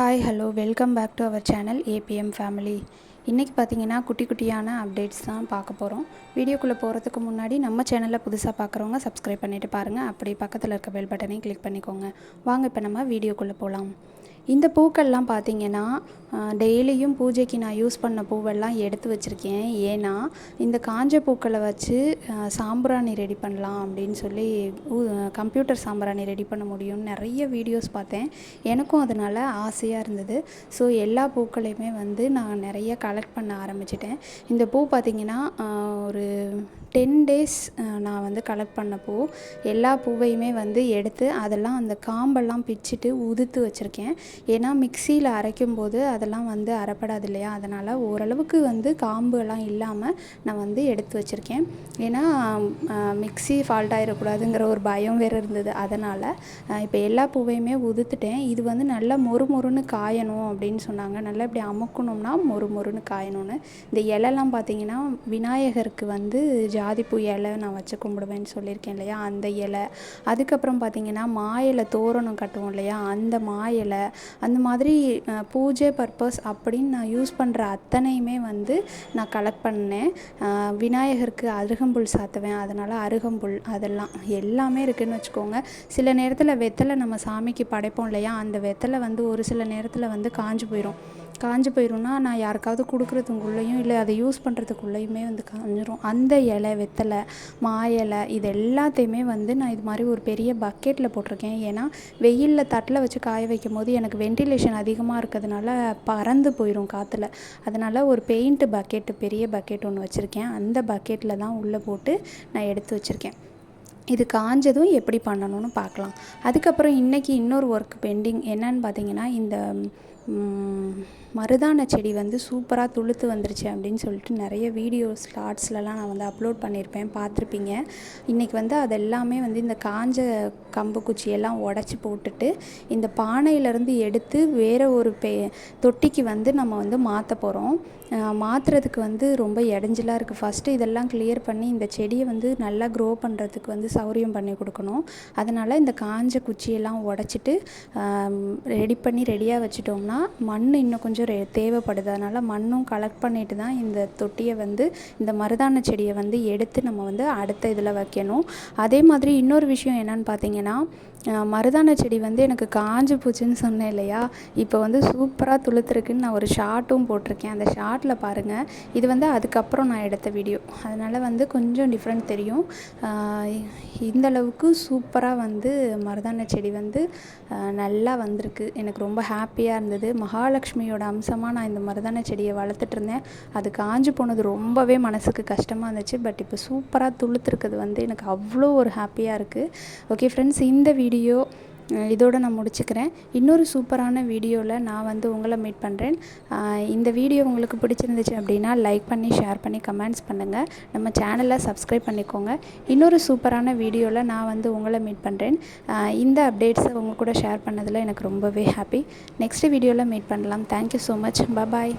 Hi hello welcome back to our channel ABM family இன்றைக்கி பார்த்தீங்கன்னா குட்டி குட்டியான அப்டேட்ஸ் தான் பார்க்க போகிறோம் வீடியோக்குள்ளே போகிறதுக்கு முன்னாடி நம்ம சேனலில் புதுசாக பார்க்குறவங்க சப்ஸ்கிரைப் பண்ணிவிட்டு பாருங்கள் அப்படி பக்கத்தில் இருக்க பெல் பட்டனையும் கிளிக் பண்ணிக்கோங்க. வாங்க இப்போ நம்ம வீடியோக்குள்ளே போகலாம் இந்த பூக்கள்லாம் பார்த்திங்கன்னா டெய்லியும் பூஜைக்கு நான் யூஸ் பண்ண பூவெல்லாம் எடுத்து வச்சுருக்கேன். ஏன்னா இந்த காஞ்ச பூக்களை வச்சு சாம்பிராணி ரெடி பண்ணலாம் அப்படின்னு சொல்லி கம்ப்யூட்டர் சாம்பிராணி ரெடி பண்ண முடியும்னு நிறைய வீடியோஸ் பார்த்தேன். எனக்கும் அதனால் ஆசையாக இருந்தது. ஸோ எல்லா பூக்களையுமே வந்து நான் நிறைய கலெக்ட் பண்ண ஆரம்பிச்சிட்டேன். இந்த பூ பார்த்திங்கன்னா ஒரு டென் டேஸ் நான் வந்து கலெக்ட் பண்ண பூ. எல்லா பூவையுமே வந்து எடுத்து அதெல்லாம் அந்த காம்பெல்லாம் பிச்சுட்டு உதுத்து வச்சுருக்கேன். ஏன்னா மிக்சியில் அரைக்கும் போது அதெல்லாம் வந்து அரைப்படாது இல்லையா அதனால் ஓரளவுக்கு வந்து காம்பு எல்லாம் இல்லாமல் நான் வந்து எடுத்து வச்சுருக்கேன். ஏன்னா மிக்சி ஃபால்ட் ஆகிடக்கூடாதுங்கிற ஒரு பயம் வேறு இருந்தது. அதனால் இப்போ எல்லா பூவையுமே உதுத்துட்டேன். இது வந்து நல்லா மொறு மொறுன்னு காயணும் அப்படின்னு சொன்னாங்க. நல்லா இப்படி அமுக்கணும்னா மொறு மொறுன்னு காயணும்னு. இந்த இலைலாம் பார்த்தீங்கன்னா விநாயகருக்கு வந்து ஜாதிப்பூ இலை நான் வச்சு கும்பிடுவேன்னு சொல்லியிருக்கேன் இல்லையா? அந்த இலை. அதுக்கப்புறம் பார்த்தீங்கன்னா மாயில தோரணம் கட்டுவோம் இல்லையா? அந்த மா இலை அந்த மாதிரி பூஜை பர்பஸ் அப்படின்னு நான் யூஸ் பண்ணுற அத்தனையுமே வந்து நான் கலெக்ட் பண்ணேன். விநாயகருக்கு அருகம்புல் சாத்துவேன். அதனால் அருகம்புல் அதெல்லாம் எல்லாமே இருக்குதுன்னு வச்சுக்கோங்க. சில நேரத்தில் வெத்தலை நம்ம சாமிக்கு படைப்போம் இல்லையா? அந்த வெத்தலை வந்து ஒரு சில நேரத்தில் வந்து காஞ்சு போயிடும் காஞ்சி போயிடும்னா நான் யாருக்காவது கொடுக்குறதுக்குள்ளேயும் இல்லை அதை யூஸ் பண்ணுறதுக்குள்ளேயுமே வந்து காஞ்சிரும். அந்த இலை வெத்தலை மா இலை இது எல்லாத்தையுமே வந்து நான் இது மாதிரி ஒரு பெரிய பக்கெட்டில் போட்டிருக்கேன். ஏன்னா வெயிலில் தட்டில் வச்சு காய வைக்கும் போது எனக்கு வென்டிலேஷன் அதிகமாக இருக்கிறதுனால பறந்து போயிடும் காற்றுல அதனால் ஒரு பெயிண்ட் பக்கெட்டு பெரிய பக்கெட் ஒன்று வச்சுருக்கேன். அந்த பக்கெட்டில் தான் உள்ளே போட்டு நான் எடுத்து வச்சுருக்கேன். இது காஞ்சதும் எப்படி பண்ணணும்னு பார்க்கலாம். அதுக்கப்புறம் இன்றைக்கி இன்னொரு ஒர்க் பெண்டிங் என்னன்னு பார்த்தீங்கன்னா இந்த மருதாண செடி வந்து சூப்பராக துளுத்து வந்துருச்சு அப்படின்னு சொல்லிட்டு நிறைய வீடியோஸ் ஷார்ட்ஸ்லலாம் நான் வந்து அப்லோட் பண்ணியிருப்பேன் பார்த்துருப்பீங்க. இன்றைக்கி வந்து அது எல்லாமே வந்து இந்த காஞ்ச கம்பு குச்சியெல்லாம் உடச்சி போட்டுட்டு இந்த பானையிலேருந்து எடுத்து வேறு ஒரு பெ தொட்டிக்கு வந்து நம்ம வந்து மாற்ற போகிறோம் மாற்றுறதுக்கு வந்து ரொம்ப இடைஞ்சலாக இருக்குது ஃபஸ்ட்டு இதெல்லாம் கிளியர் பண்ணி இந்த செடியை வந்து நல்லா க்ரோ பண்ணுறதுக்கு வந்து சௌரியம் பண்ணி கொடுக்கணும். அதனால் இந்த காஞ்ச குச்சியெல்லாம் உடச்சிட்டு ரெடி பண்ணி ரெடியாக வச்சுட்டோம்னா மண் இன்னும் கொஞ்சம் ரெ தேவைப்படுது. அதனால் மண்ணும் கலெக்ட் பண்ணிட்டு தான் இந்த தொட்டியை வந்து இந்த மருதாண செடியை வந்து எடுத்து நம்ம வந்து அடுத்த இதில் வைக்கணும். அதே மாதிரி இன்னொரு விஷயம் என்னன்னு பார்த்தீங்கன்னா அஹ், மருதாண செடி வந்து எனக்கு காஞ்சி போச்சுன்னு சொன்னேன் இல்லையா? இப்போ வந்து சூப்பராக துளுத்துருக்குன்னு நான் ஒரு ஷார்ட்டும் போட்டிருக்கேன். அந்த ஷார்ட்டில் பாருங்கள் இது வந்து அதுக்கப்புறம் நான் எடுத்த வீடியோ. அதனால் வந்து கொஞ்சம் டிஃப்ரெண்ட் தெரியும். இந்தளவுக்கு இந்த அளவுக்கு சூப்பராக வந்து மருதாண செடி வந்து நல்லா வந்திருக்கு. எனக்கு ரொம்ப ஹாப்பியாக இருந்தது. மகாலட்சுமியோட அம்சமாக நான் இந்த மருதாண செடியை வளர்த்துட்டு இருந்தேன் அது காஞ்சு போனது ரொம்பவே மனசுக்கு கஷ்டமாக இருந்துச்சு. பட் இப்போ சூப்பராக துளுத்துருக்குது வந்து எனக்கு அவ்வளோ ஒரு ஹாப்பியாக இருக்குது ஓகே ஃப்ரெண்ட்ஸ் இந்த வீடியோ இதோடு நான் முடிச்சுக்கிறேன். இன்னொரு சூப்பரான வீடியோவில் நான் வந்து உங்களை மீட் பண்ணுறேன் இந்த வீடியோ உங்களுக்கு பிடிச்சிருந்துச்சு அப்படின்னா லைக் பண்ணி ஷேர் பண்ணி கமெண்ட்ஸ் பண்ணுங்கள் நம்ம சேனலை சப்ஸ்கிரைப் பண்ணிக்கோங்க. இன்னொரு சூப்பரான வீடியோவில் நான் வந்து உங்களை மீட் பண்ணுறேன் இந்த அப்டேட்ஸை உங்கள் கூட ஷேர் பண்ணதில் எனக்கு ரொம்பவே ஹாப்பி நெக்ஸ்ட் வீடியோவில் மீட் பண்ணலாம். Thank you so much bye bye